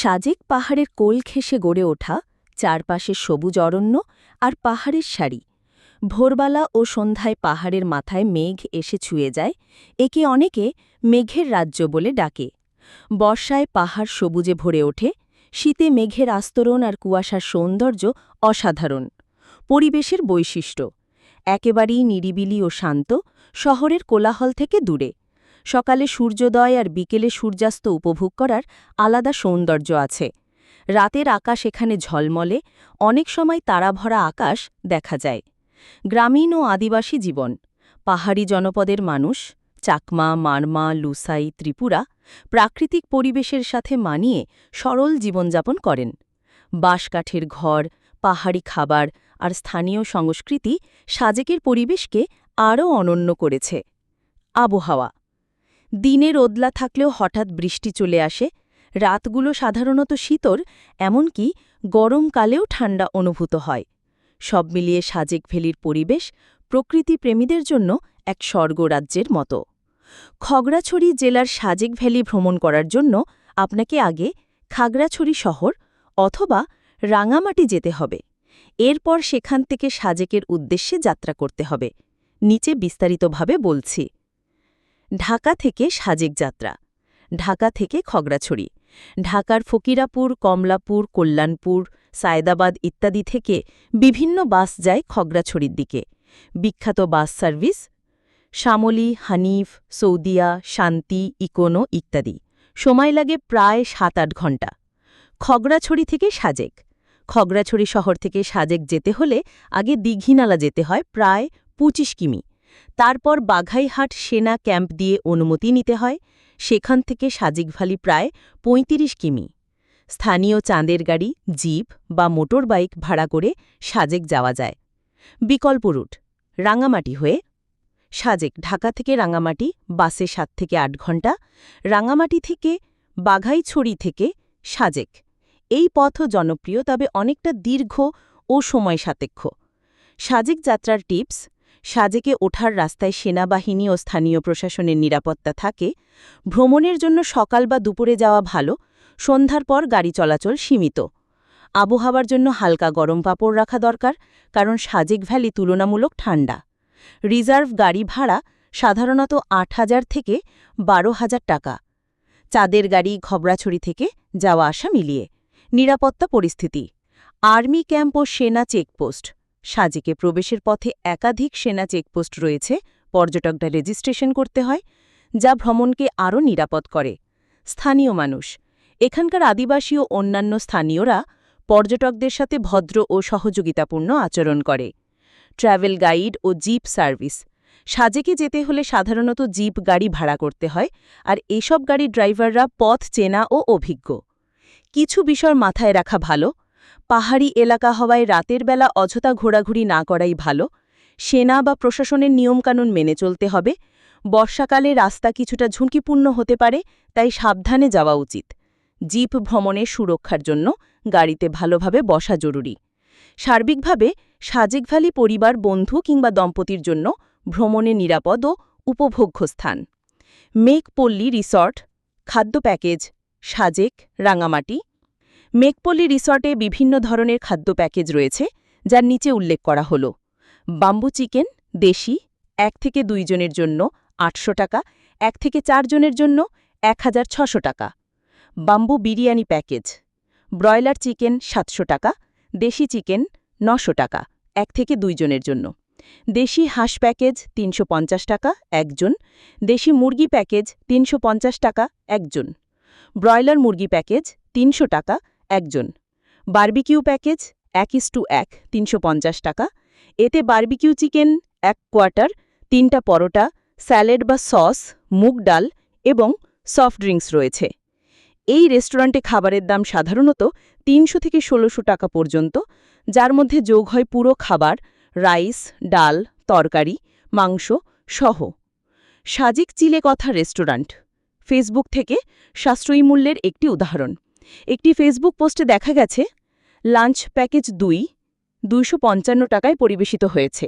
সাজেক পাহাড়ের কোল ঘেঁষে গড়ে ওঠা, চারপাশে সবুজ অরণ্য আর পাহাড়ের সারি। ভোরবেলা ও সন্ধ্যায় পাহাড়ের মাথায় মেঘ এসে ছুঁয়ে যায়, একে অনেকে মেঘের রাজ্য বলে ডাকে। বর্ষায় পাহাড় সবুজে ভরে ওঠে, শীতে মেঘের আস্তরণ আর কুয়াশার সৌন্দর্য অসাধারণ। পরিবেশের বৈশিষ্ট্য, একেবারেই নিরিবিলি ও শান্ত, শহরের কোলাহল থেকে দূরে। সকালে সূর্যোদয় আর বিকেলে সূর্যাস্ত উপভোগ করার আলাদা সৌন্দর্য আছে। রাতের আকাশ এখানে ঝলমলে, অনেক সময় তারাভরা আকাশ দেখা যায়। গ্রামীণ ও আদিবাসী জীবন, পাহাড়ি জনপদের মানুষ, চাকমা, মারমা, লুসাই, ত্রিপুরা প্রাকৃতিক পরিবেশের সাথে মানিয়ে সরল জীবনযাপন করেন। বাঁশকাঠের ঘর, পাহাড়ি খাবার আর স্থানীয় সংস্কৃতি সাজেকের পরিবেশকে আরও অনন্য করেছে। আবহাওয়া দিনে রোদলা থাকলেও হঠাৎ বৃষ্টি চলে আসে, রাতগুলো সাধারণত শীতর এমনকি গরমকালেও ঠান্ডা অনুভূত হয়। সব মিলিয়ে সাজেক ভ্যালির পরিবেশ প্রকৃতি প্রেমীদের জন্য এক স্বর্গরাজ্যের মতো। খগড়াছড়ি জেলার সাজেক ভ্যালি ভ্রমণ করার জন্য আপনাকে আগে খাগড়াছড়ি শহর অথবা রাঙামাটি যেতে হবে। এরপর সেখান থেকে সাজেকের উদ্দেশ্যে যাত্রা করতে হবে। নিচে বিস্তারিতভাবে বলছি। ঢাকা থেকে সাজেক যাত্রা। ঢাকা থেকে খগড়াছড়ি। ঢাকার ফকিরাপুর, কমলাপুর, কল্যাণপুর, সায়দাবাদ ইত্যাদি থেকে বিভিন্ন বাস যায় খগড়াছড়ির দিকে। বিখ্যাত bus service Shyamoli Hanif, Saudia, Shanti, Econo ইত্যাদি। সময় লাগে প্রায় সাত আট ঘণ্টা খগড়াছড়ি থেকে সাজেক। খগড়াছড়ি শহর থেকে সাজেক যেতে হলে আগে দীঘিনালা যেতে হয় প্রায় ২৫ কিমি। তারপর বাঘাইহাট সেনা ক্যাম্প দিয়ে অনুমতি নিতে হয়। সেখান থেকে সাজিকভালি প্রায় ৩৫ কিমি। স্থানীয় চাঁদের গাড়ি, জিপ বা মোটর বাইক ভাড়া করে সাজেক যাওয়া যায়। বিকল্প রুট, রাঙামাটি হয়ে সাজেক, ঢাকা থেকে রাঙামাটি, বাসে সাত থেকে আট ঘণ্টা রাঙামাটি থেকে বাঘাইছড়ি থেকে সাজেক। এই পথও জনপ্রিয়, তবে অনেকটা দীর্ঘ ও সময় সাপেক্ষ। সাজেক যাত্রার টিপস সাজেকে ওঠার রাস্তায় সেনাবাহিনী ও স্থানীয় প্রশাসনের নিরাপত্তা থাকে, ভ্রমণের জন্য সকাল বা দুপুরে যাওয়া ভালো, সন্ধ্যার পর গাড়ি চলাচল সীমিত। আবহাওয়ার জন্য হালকা গরম কাপড় রাখা দরকার, কারণ সাজেক ভ্যালি তুলনামূলক ঠান্ডা। রিজার্ভ গাড়ি ভাড়া সাধারণত আট হাজার থেকে বারো হাজার টাকা। চাঁদের গাড়ি খবরাছড়ি থেকে যাওয়া আসা মিলিয়ে। নিরাপত্তা পরিস্থিতি। আর্মি ক্যাম্প ও সেনা চেকপোস্ট। সাজেকে প্রবেশের পথে একাধিক সেনা চেকপোস্ট রয়েছে পর্যটকরা রেজিস্ট্রেশন করতে হয়, যা ভ্রমণকে আরও নিরাপদ করে। স্থানীয় মানুষ। এখানকার আদিবাসী ও অন্যান্য স্থানীয়রা পর্যটকদের সাথে ভদ্র ও সহযোগিতাপূর্ণ আচরণ করে। ট্রাভেল গাইড ও জিপ সার্ভিস। সাজেকে যেতে হলে সাধারণত জিপ গাড়ি ভাড়া করতে হয়, আর এসব গাড়ির ড্রাইভাররা পথ চেনা ও অভিজ্ঞ। কিছু বিষয় মাথায় রাখা ভালো পাহাড়ি এলাকা হওয়ায় রাতের বেলা অযথা ঘোরাঘুরি না করাই ভালো। সেনা বা প্রশাসনের নিয়মকানুন মেনে চলতে হবে। বর্ষাকালে রাস্তা কিছুটা ঝুঁকিপূর্ণ হতে পারে, তাই সাবধানে যাওয়া উচিত। জিপ ভ্রমণের সুরক্ষার জন্য গাড়িতে ভালোভাবে বসা জরুরি। সার্বিকভাবে সাজেক ভ্যালি পরিবার, বন্ধু কিংবা দম্পতির জন্য ভ্রমণে নিরাপদ ও উপভোগ্য স্থান। মেঘপল্লী রিসর্ট, খাদ্য প্যাকেজ, সাজেক, রাঙামাটি মেঘপল্লী রিসর্টে বিভিন্ন ধরনের খাদ্য প্যাকেজ রয়েছে, যার নিচে উল্লেখ করা হল। বাম্বু চিকেন, দেশি, এক থেকে দুইজনের জন্য আটশো টাকা, এক থেকে চারজনের জন্য এক টাকা। Bamboo biryani package, broiler chicken সাতশো টাকা, দেশি চিকেন নশো টাকা, এক থেকে দুইজনের জন্য। দেশি হাঁস প্যাকেজ তিনশো পঞ্চাশ টাকা একজন দেশি মুরগি প্যাকেজ তিনশো পঞ্চাশ টাকা একজন ব্রয়লার মুরগি প্যাকেজ তিনশো টাকা একজন। বার্বিকিউ প্যাকেজ এক ইস টু এক, তিনশো টাকা। এতে বার্বিকিউ চিকেন এক কোয়ার্টার, তিনটা পরোটা, স্যালাড বা সস, মুগ ডাল এবং সফট ড্রিঙ্কস রয়েছে। এই রেস্টুরেন্টে খাবারের দাম সাধারণত তিনশো থেকে ষোলোশো টাকা পর্যন্ত, যার মধ্যে যোগ হয় পুরো খাবার, রাইস, ডাল, তরকারি, মাংস সহ। সাজিক চিলে কথা রেস্টুরেন্ট, ফেসবুক থেকে সাশ্রয়ী মূল্যের একটি উদাহরণ। একটি ফেসবুক পোস্টে দেখা গেছে, লাঞ্চ প্যাকেজ দুই, দুইশো টাকায় পরিবেশিত হয়েছে।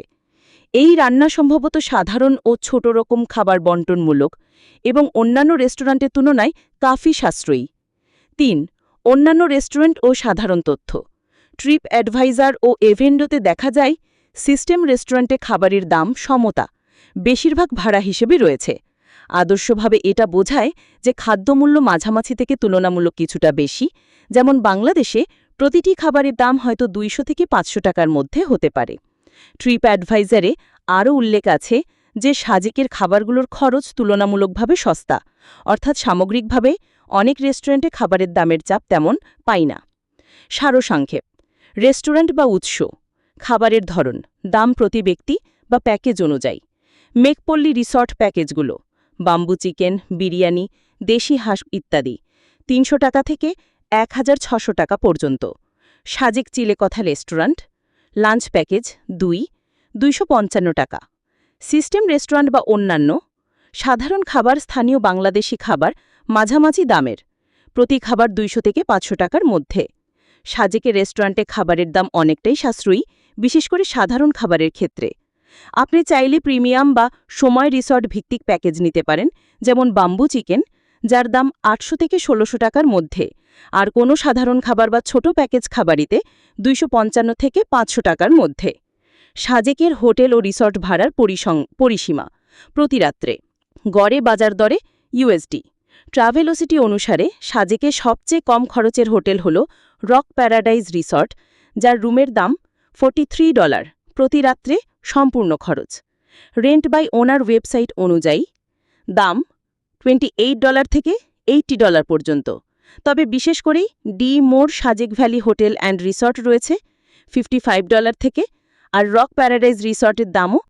এই রান্না সম্ভবত সাধারণ ও ছোট রকম খাবার বন্টনমূলক এবং অন্যান্য রেস্টুরেন্টের তুলনায় কাফি সাশ্রয়ী। তিন, অন্যান্য রেস্টুরেন্ট ও সাধারণ তথ্য। ট্রিপ অ্যাডভাইজার ও এভেন্ডোতে দেখা যায়, সিস্টেম রেস্টুরেন্টে খাবারের দাম সমতা, বেশিরভাগ ভাড়া হিসেবে রয়েছে। আদর্শভাবে এটা বোঝায় যে খাদ্যমূল্য মাঝামাঝি থেকে তুলনামূলক কিছুটা বেশি। যেমন বাংলাদেশে প্রতিটি খাবারের দাম হয়তো দুইশো থেকে পাঁচশো টাকার মধ্যে হতে পারে। ট্রিপ অ্যাডভাইজারে আরও উল্লেখ আছে যে সাজেকের খাবারগুলোর খরচ তুলনামূলকভাবে সস্তা, অর্থাৎ সামগ্রিকভাবে অনেক রেস্টুরেন্টে খাবারের দামের চাপ তেমন পাই না। সারসংক্ষেপ, রেস্টুরেন্ট বা উৎস, খাবারের ধরন, দাম প্রতি ব্যক্তি বা প্যাকেজ অনুযায়ী। মেকপল্লী রিসর্ট প্যাকেজগুলো বাম্বু চিকেন বিরিয়ানি দেশি হাঁস ইত্যাদি। তিনশো টাকা থেকে এক টাকা পর্যন্ত। Sajek Chilekotha restaurant. Lunch package দুই, দুইশো টাকা। সিস্টেম রেস্টুরেন্ট বা অন্যান্য। সাধারণ খাবার স্থানীয় বাংলাদেশি খাবার মাঝামাঝি দামের। প্রতি খাবার দুইশো থেকে পাঁচশো টাকার মধ্যে। সাজেকে রেস্টুরেন্টে খাবারের দাম অনেকটাই সাশ্রয়ী, বিশেষ করে সাধারণ খাবারের ক্ষেত্রে। আপনি চাইলে প্রিমিয়াম বা সময় রিসর্ট ভিত্তিক প্যাকেজ নিতে পারেন, যেমন বাম্বু চিকেন, যার দাম আটশো থেকে ষোলোশো টাকার মধ্যে। আর কোনো সাধারণ খাবার বা ছোট প্যাকেজ খাবারিতে দুইশো পঞ্চান্ন থেকে পাঁচশো টাকার মধ্যে। সাজেকের হোটেল ও রিসর্ট ভাড়ার পরিসং, পরিসীমা। প্রতিরাত্রে গড়ে বাজার দরে ইউএসডি ট্রাভেলোসিটি অনুসারে সাজেকে সবচেয়ে কম খরচের হোটেল হল রক প্যারাডাইজ রিসর্ট, যার রুমের দাম ফোর্টি ডলার। প্রতি রাত্রে সম্পূর্ণ খরচ। রেন্ট বাই ওনার ওয়েবসাইট অনুযায়ী দাম টোয়েন্টি ডলার থেকে এইটি ডলার পর্যন্ত। তবে বিশেষ করেই the more Sajek valley hotel and resort রয়েছে ফিফটি ডলার থেকে আর রক প্যারাডাইজ রিসর্টের দামও